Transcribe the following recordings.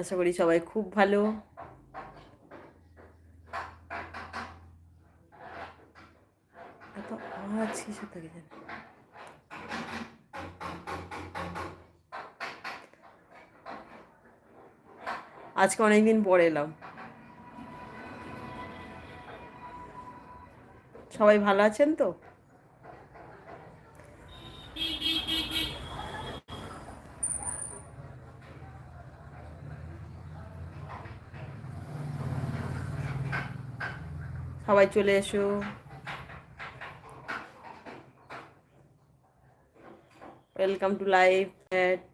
আশা করি সবাই খুব ভালো। আজকে অনেকদিন পরে এলাম। সবাই ভালো আছেন তো? সবাই চলে এসো। ওয়েলকাম টু লাইভ চ্যাট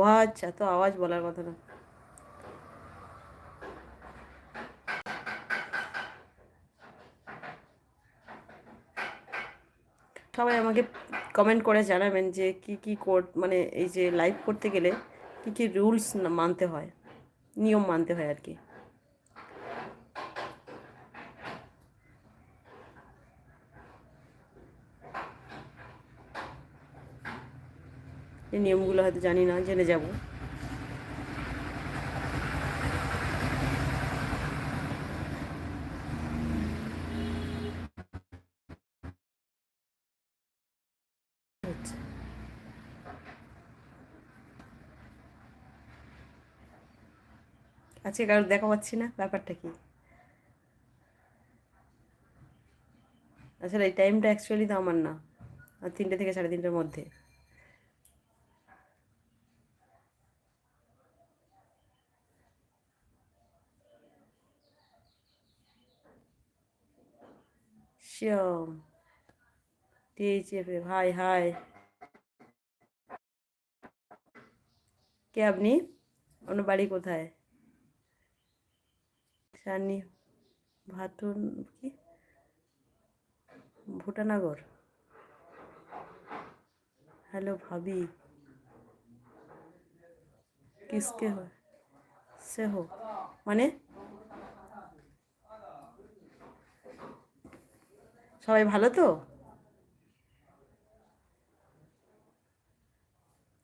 আওয়াজ, এত আওয়াজ বলার কথা না। সবাই আমাকে কমেন্ট করে জানাবেন যে কি কি কোড মানে এই যে লাইভ করতে গেলে কি কি রুলস মানতে হয়, নিয়ম মানতে হয় আর কি। এই নিয়মগুলো হয়তো জানি না, জেনে যাব। আজকে কারও দেখা পাচ্ছি না? ব্যাপারটা কি? আসলে এই টাইমটা অ্যাকচুয়ালি তো আমার না। আর তিনটে থেকে সাড়ে তিনটের মধ্যে। শ্যাম টিএইচএফে ভাই হাই কে আপনি আপনার বাড়ি কোথায় সানি ভাটুন কি ভুটানগর হ্যালো ভাবি কিসকে हो से हो মানে সবাই ভালো তো?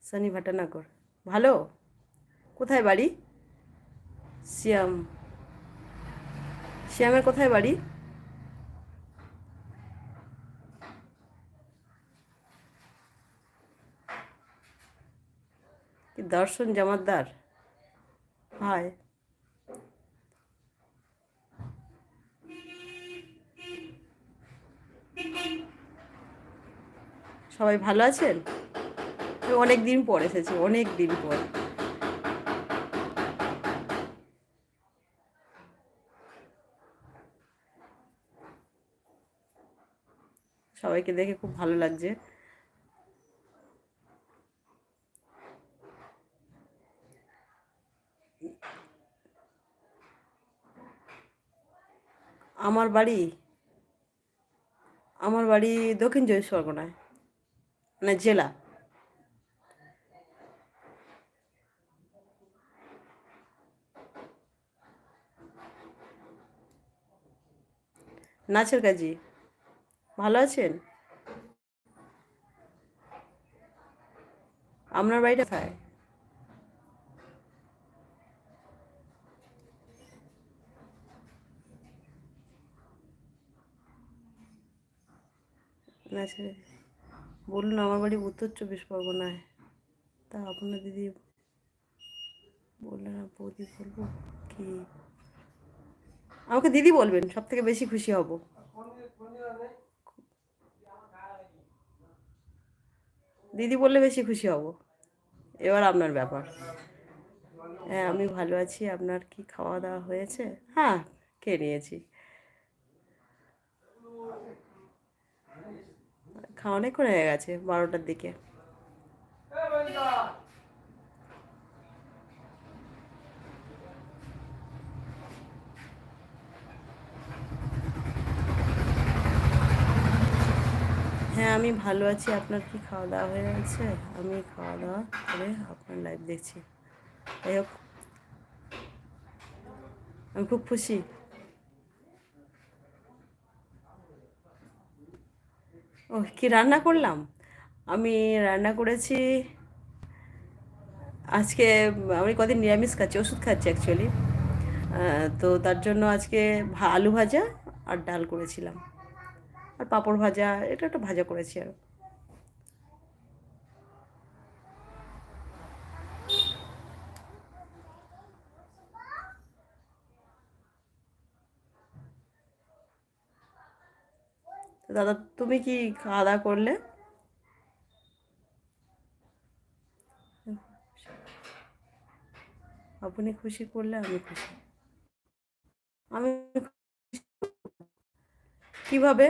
সানি ভাটানগর, ভালো? কোথায় বাড়ি? শ্যাম, শ্যামের কোথায় বাড়ি? দর্শন জমাদ্দার হায় সবাই ভালো আছেন? অনেক দিন পর এসেছি অনেক দিন পর। সবাইকে দেখে খুব ভালো লাগছে। আমার বাড়ি আমার বাড়ি দক্ষিণ চব্বিশ পরগনায়। মানে জেলা। নাচের কাজী ভালো আছেন? আপনার বাড়িটা কোথায়? নাচের বলুন, আমার বাড়ি উত্তর চব্বিশ পরগনায়। তা আপনার দিদি বললেন বৌদি বলব? কি? আমাকে দিদি বলবেন সব থেকে বেশি খুশি হব। দিদি বললে বেশি খুশি হব। এবার আপনার ব্যাপার। হ্যাঁ আমি ভালো আছি। আপনার কি খাওয়া দাওয়া হয়েছে? হ্যাঁ খেয়ে নিয়েছি। খাওয়া অনেক করে হয়ে গেছে, বারোটার দিকে। হ্যাঁ আমি ভালো আছি। আপনার কি খাওয়া দাওয়া হয়ে গেছে? আমি খাওয়া দাওয়া করে আপনার লাইভ দেখছি। যাই হোক, আমি খুব খুশি। ও কি রান্না করলাম? আমি রান্না করেছি, আজকে আমি কদিন নিরামিষ খাচ্ছি, ওষুধ খাচ্ছি অ্যাকচুয়ালি তো তার জন্য আজকে আলু ভাজা আর ডাল করেছিলাম। আর পাঁপড় ভাজা, এটা একটা ভাজা করেছি আর। দাদা তুমি কি খাওয়া দাওয়া করলে? আপনি খুশি করলে আমি খুশি। আমি কীভাবে?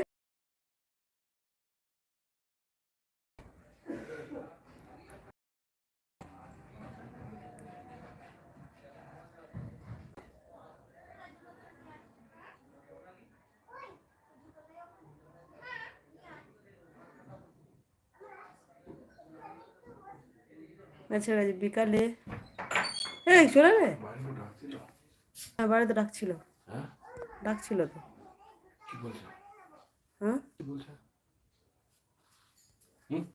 আচ্ছা আচ্ছা, বিকালে এই চলে রে হ্যাঁ বাড়িতে ডাকছিল। হ্যাঁ? ডাকছিল তো। কি বলছে? হ্যাঁ? কি বলছে?